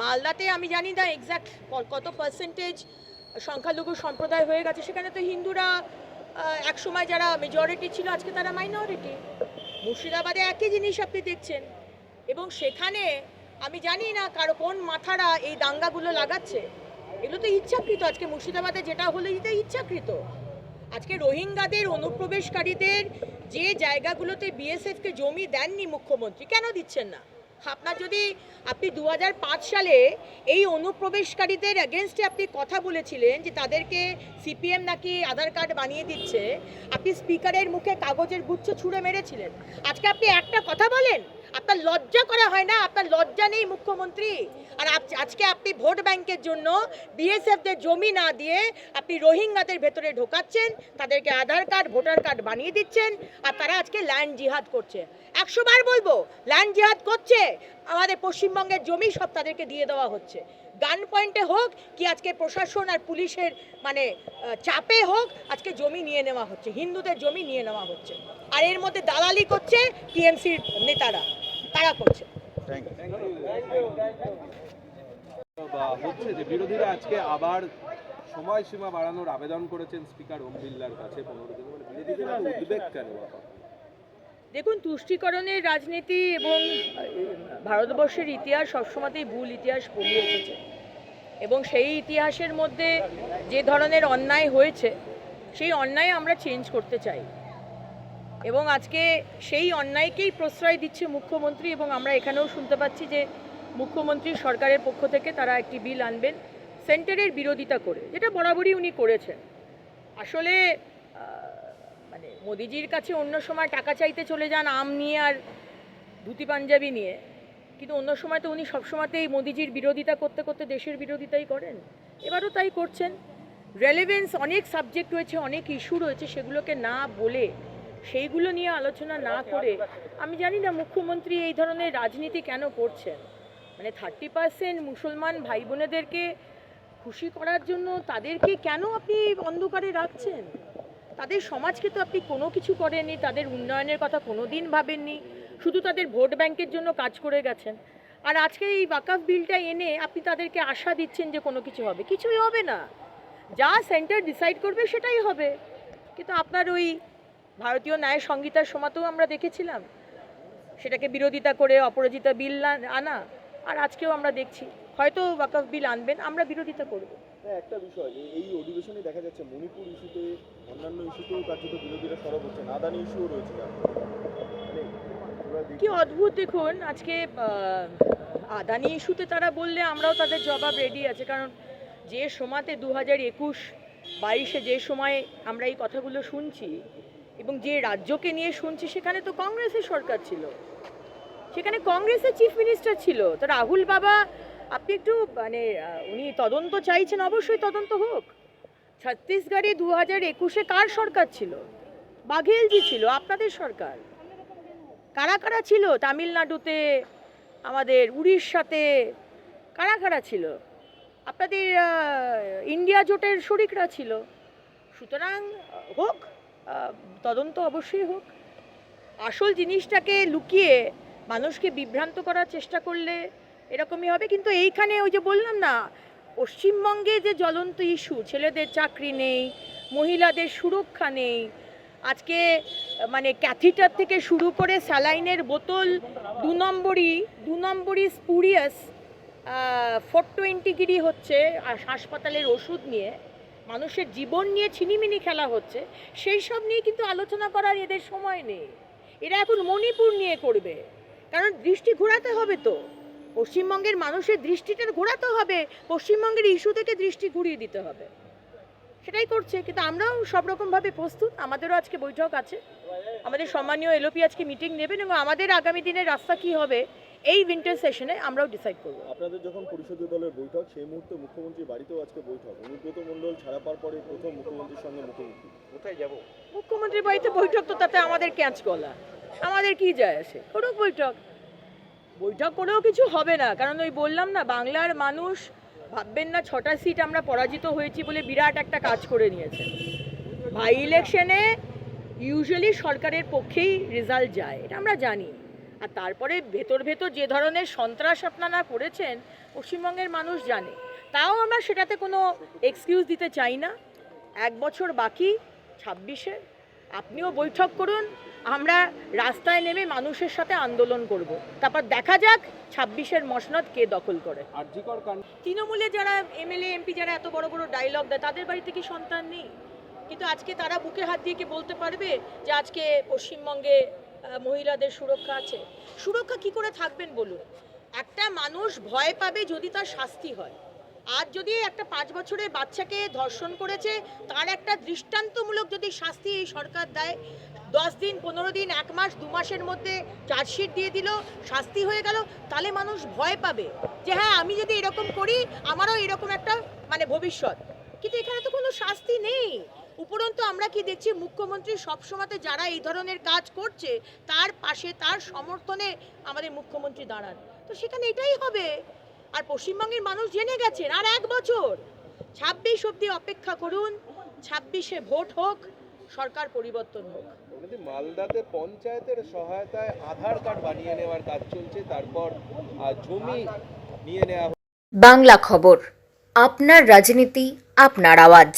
মালদাতে আমি জানি না এক্স্যাক্ট কত পার্সেন্টেজ সংখ্যালঘু সম্প্রদায় হয়ে গেছে। সেখানে তো হিন্দুরা এক সময় যারা মেজরিটি ছিল, আজকে তারা মাইনরিটি মুর্শিদাবাদে একই জিনিস আপনি দেখছেন। এবং সেখানে আমি জানি না কারও কোন মাথারা এই দাঙ্গাগুলো লাগাচ্ছে। এগুলো তো ইচ্ছাকৃত। আজকে মুর্শিদাবাদে যেটা হলো, এটা ইচ্ছাকৃত। আজকে রোহিঙ্গাদের, অনুপ্রবেশকারীদের যে জায়গাগুলোতে বিএসএফকে জমি দেননি মুখ্যমন্ত্রী, কেন দিচ্ছেন না? আপনার যদি আপনি দু হাজার পাঁচ সালে এই অনুপ্রবেশকারীদের অ্যাগেনস্টে আপনি কথা বলেছিলেন যে তাদেরকে সিপিএম নাকি আধার কার্ড বানিয়ে দিচ্ছে, আপনি স্পিকারের মুখে কাগজের গুচ্ছ ছুঁড়ে মেরেছিলেন। আজকে আপনি একটা কথা বলেন? আপনার লজ্জা করা হয় না? আপনার লজ্জা নেই মুখ্যমন্ত্রী? আর আজকে আপনি ভোট ব্যাংকের জন্য বিএসএফদের জমি না দিয়ে আপনি রোহিঙ্গাদের ভেতরে ঢোকাচ্ছেন, তাদেরকে আধার কার্ড, ভোটার কার্ড বানিয়ে দিচ্ছেন, আর তারা আজকে ল্যান্ড জিহাদ করছে। একশো বার বলব, ল্যান্ড জিহাদ করছে, আমাদের পশ্চিমবঙ্গের জমি সব তাদেরকে দিয়ে দেওয়া হচ্ছে। গান পয়েন্টে হোক কি আজকে প্রশাসন আর পুলিশের মানে চাপে হোক, আজকে জমি নিয়ে নেওয়া হচ্ছে, হিন্দুদের জমি নিয়ে নেওয়া হচ্ছে। আর এর মধ্যে দালালি করছে টিএমসির নেতারা। তারা করছে। থ্যাংক ইউ বা হচ্ছে যে বিরোধীরা আজকে আবার সময়সীমা বাড়ানোর আবেদন করেছেন স্পিকার ওম বিড়লার কাছে পনেরো দিন বিরোধীদের উদ্বেগ কেন দেখুন তুষ্টিকরণের রাজনীতি এবং ভারতবর্ষের ইতিহাস সবসময়তেই ভুল ইতিহাস পড়িয়ে এসেছে। এবং সেই ইতিহাসের মধ্যে যে ধরনের অন্যায় হয়েছে সেই অন্যায় আমরা চেঞ্জ করতে চাই। এবং আজকে সেই অন্যায়কেই প্রশ্রয় দিচ্ছে মুখ্যমন্ত্রী এবং আমরা এখানেও শুনতে পাচ্ছি যে মুখ্যমন্ত্রী সরকারের পক্ষ থেকে তারা একটি বিল আনবেন সেন্টারের বিরোধিতা করে, যেটা বরাবরই উনি করেছেন। আসলে মানে মোদিজির কাছে অন্য সময় টাকা চাইতে চলে যান আম নিয়ে আর ধুতি পাঞ্জাবি নিয়ে, কিন্তু অন্য সময় তো উনি সবসময়তেই মোদিজির বিরোধিতা করতে করতে দেশের বিরোধিতাই করেন। এবারও তাই করছেন। রেলেভেন্স অনেক সাবজেক্ট রয়েছে, অনেক ইস্যু রয়েছে, সেগুলোকে না বলে সেইগুলো নিয়ে আলোচনা না করে আমি জানি না মুখ্যমন্ত্রী এই ধরনের রাজনীতি কেন করছেন। মানে থার্টি পার্সেন্ট মুসলমান ভাই বোনেদেরকে খুশি করার জন্য তাদেরকে কেন আপনি অন্ধকারে রাখছেন? তাদের সমাজকে তো আপনি কোনো কিছু করেননি, তাদের উন্নয়নের কথা কোনো দিন ভাবেননি, শুধু তাদের ভোট ব্যাংকের জন্য কাজ করে গেছেন। আর আজকে এই ওয়াকাফ বিলটা এনে আপনি তাদেরকে আশা দিচ্ছেন যে কোনো কিছু হবে। কিছুই হবে না। যা সেন্টার ডিসাইড করবে সেটাই হবে। কিন্তু আপনার ওই ভারতীয় ন্যায় সংহিতার সময়তেও আমরা দেখেছিলাম। সেটাকে বিরোধিতা করে অপরাজিতা বিল আন- আর আজকেও আমরা দেখছি। হয়তো ওয়াকফ বিল আনবেন আমরা বিরোধিতা করব। হ্যাঁ, একটা বিষয় এই- অধিবেশনে দেখা যাচ্ছে মণিপুর ইস্যুতে অন্যান্য ইস্যুতেও কার্যত বিরোধীরা সরব হচ্ছে আদানি ইস্যুও রয়েছে মানে কি অদ্ভুত দেখুন আজকে আদানি ইস্যুতে তারা বললে আমরাও তাদের জবাব রেডি আছে। কারণ যে সময়তে দু হাজার একুশ বাইশে যে সময় আমরা এই কথাগুলো শুনছি এবং যে রাজ্যকে নিয়ে শুনছি, সেখানে তো কংগ্রেসের সরকার ছিল। সেখানে কংগ্রেসের চিফ মিনিস্টার ছিল। তো রাহুল বাবা, আপনি একটু মানে উনি তদন্ত চাইছেন, অবশ্যই তদন্ত হোক। ছত্তিশগড়ে দু হাজার একুশে কার সরকার ছিল? বাঘেলজি ছিল, আপনাদের সরকার। কারা কারা ছিল? তামিলনাড়ুতে, আমাদের উড়িষ্যাতে, কারা কারা ছিল? আপনাদের ইন্ডিয়া জোটের শরিকরা ছিল। সুতরাং, হোক তদন্ত অবশ্যই হোক। আসল জিনিসটাকে লুকিয়ে মানুষকে বিভ্রান্ত করার চেষ্টা করলে এরকমই হবে। কিন্তু এইখানে ওই যে বললাম না, পশ্চিমবঙ্গে যে জ্বলন্ত ইস্যু, ছেলেদের চাকরি নেই, মহিলাদের সুরক্ষা নেই, আজকে মানে ক্যাথিটার থেকে শুরু করে স্যালাইনের বোতল দু নম্বরই দু নম্বরই স্পুরিয়াস ফোর টোয়েন্টি গিরি হচ্ছে হাসপাতালের ওষুধ নিয়ে। মানুষের জীবন নিয়ে ছিনিমিনি খেলা হচ্ছে, সেই সব নিয়ে কিন্তু আলোচনা করার এদের সময় নেই। এরা এখন মণিপুর নিয়ে করবে। কারণ দৃষ্টি ঘোরাতে হবে তো। পশ্চিমবঙ্গের মানুষের দৃষ্টিটা ঘোরাতে হবে, পশ্চিমবঙ্গের ইস্যু থেকে দৃষ্টি ঘুরিয়ে দিতে হবে। সেটাই করছে, কিন্তু আমরাও সব রকমভাবে প্রস্তুত। আমাদেরও আজকে বৈঠক আছে। আমাদের সম্মানীয় এলওপি আজকে মিটিং নেবেন এবং আমাদের আগামী দিনের রাস্তা কি হবে, এই উইন্টার সেশনে আমরাও ডিসাইড করব। আপনাদের যখন পরিষদীয় দলের বৈঠক, সেই মুহূর্তে মুখ্যমন্ত্রী বাড়িতেও আজকে বৈঠক। অনুব্রত ছাড়া পাওয়ার পরে প্রথম মুখ্যমন্ত্রীর সঙ্গে মুখোমুখি। কোথায় যাব? মুখ্যমন্ত্রীর বাড়িতে বৈঠক তো তাতে আমাদের ক্যাঁচ গলা? আমাদের কি যায় আসে? করুক বৈঠক। বৈঠক করেও কিছু হবে না। কারণ ওই বললাম না বাংলার মানুষ ভাববেন না ছটা সিট আমরা পরাজিত হয়েছি বলে বিরাট একটা কাজ করে নিয়েছে। ভাই ইলেকশনে ইউজুয়ালি সরকারের পক্ষেই রেজাল্ট যায় এটা আমরা জানি। আর তারপরে ভেতর ভেতর যে ধরনের সন্ত্রাস আপনারা করেছেন পশ্চিমবঙ্গের মানুষ জানে। তাও আমরা সেটাতে কোনো এক্সকিউজ দিতে চাই না। এক বছর বাকি ছাব্বিশে। আপনিও বৈঠক করুন আমরা রাস্তায় নেমে মানুষের সাথে আন্দোলন করব। তারপর দেখা যাক ছাব্বিশের মসনদ কে দখল করে। তৃণমূলে যারা এমএলএ এমপি যারা এত বড় বড় ডায়লগ দেয় তাদের বাড়িতে কি সন্তান নেই? কিন্তু আজকে তারা বুকে হাত দিয়ে কি বলতে পারবে যে আজকে পশ্চিমবঙ্গে মহিলাদের সুরক্ষা আছে? সুরক্ষা কি করে থাকবেন বলুন? একটা মানুষ ভয় পাবে যদি তার শাস্তি হয়। আজ যদি একটা পাঁচ বছরের বাচ্চাকে ধর্ষণ করেছে, তার একটা দৃষ্টান্তমূলক যদি শাস্তি এই সরকার দেয়, দশ দিন, পনেরো দিন, এক মাস, দু মাসের মধ্যে চার্জশিট দিয়ে দিল, শাস্তি হয়ে গেল, তাহলে মানুষ ভয় পাবে যে হ্যাঁ আমি যদি এরকম করি, আমারও এরকম একটা মানে ভবিষ্যৎ। কিন্তু এখানে তো কোনো শাস্তি নেই। উপরন্তু আমরা কি দেখছি, মুখ্যমন্ত্রী সবসময়তে যারা এই ধরনের কাজ করছে, তার পাশে, তার সমর্থনে আমাদের মুখ্যমন্ত্রী দাঁড়ান। তো সেখানে এটাই হবে আর পশ্চিমবঙ্গের মানুষ জেনে গেছেন আর এক বছর। ছাব্বিশ অব্দি অপেক্ষা করুন ছাব্বিশে ভোট হোক সরকার পরিবর্তন হোক। মালদাতে পঞ্চায়েতের সহায়তায় আধার কার্ড বানিয়ে নেওয়ার কাজ চলছে তারপর জমি নিয়ে নেওয়া বাংলা খবর আপনার রাজনীতি আপনার আওয়াজ।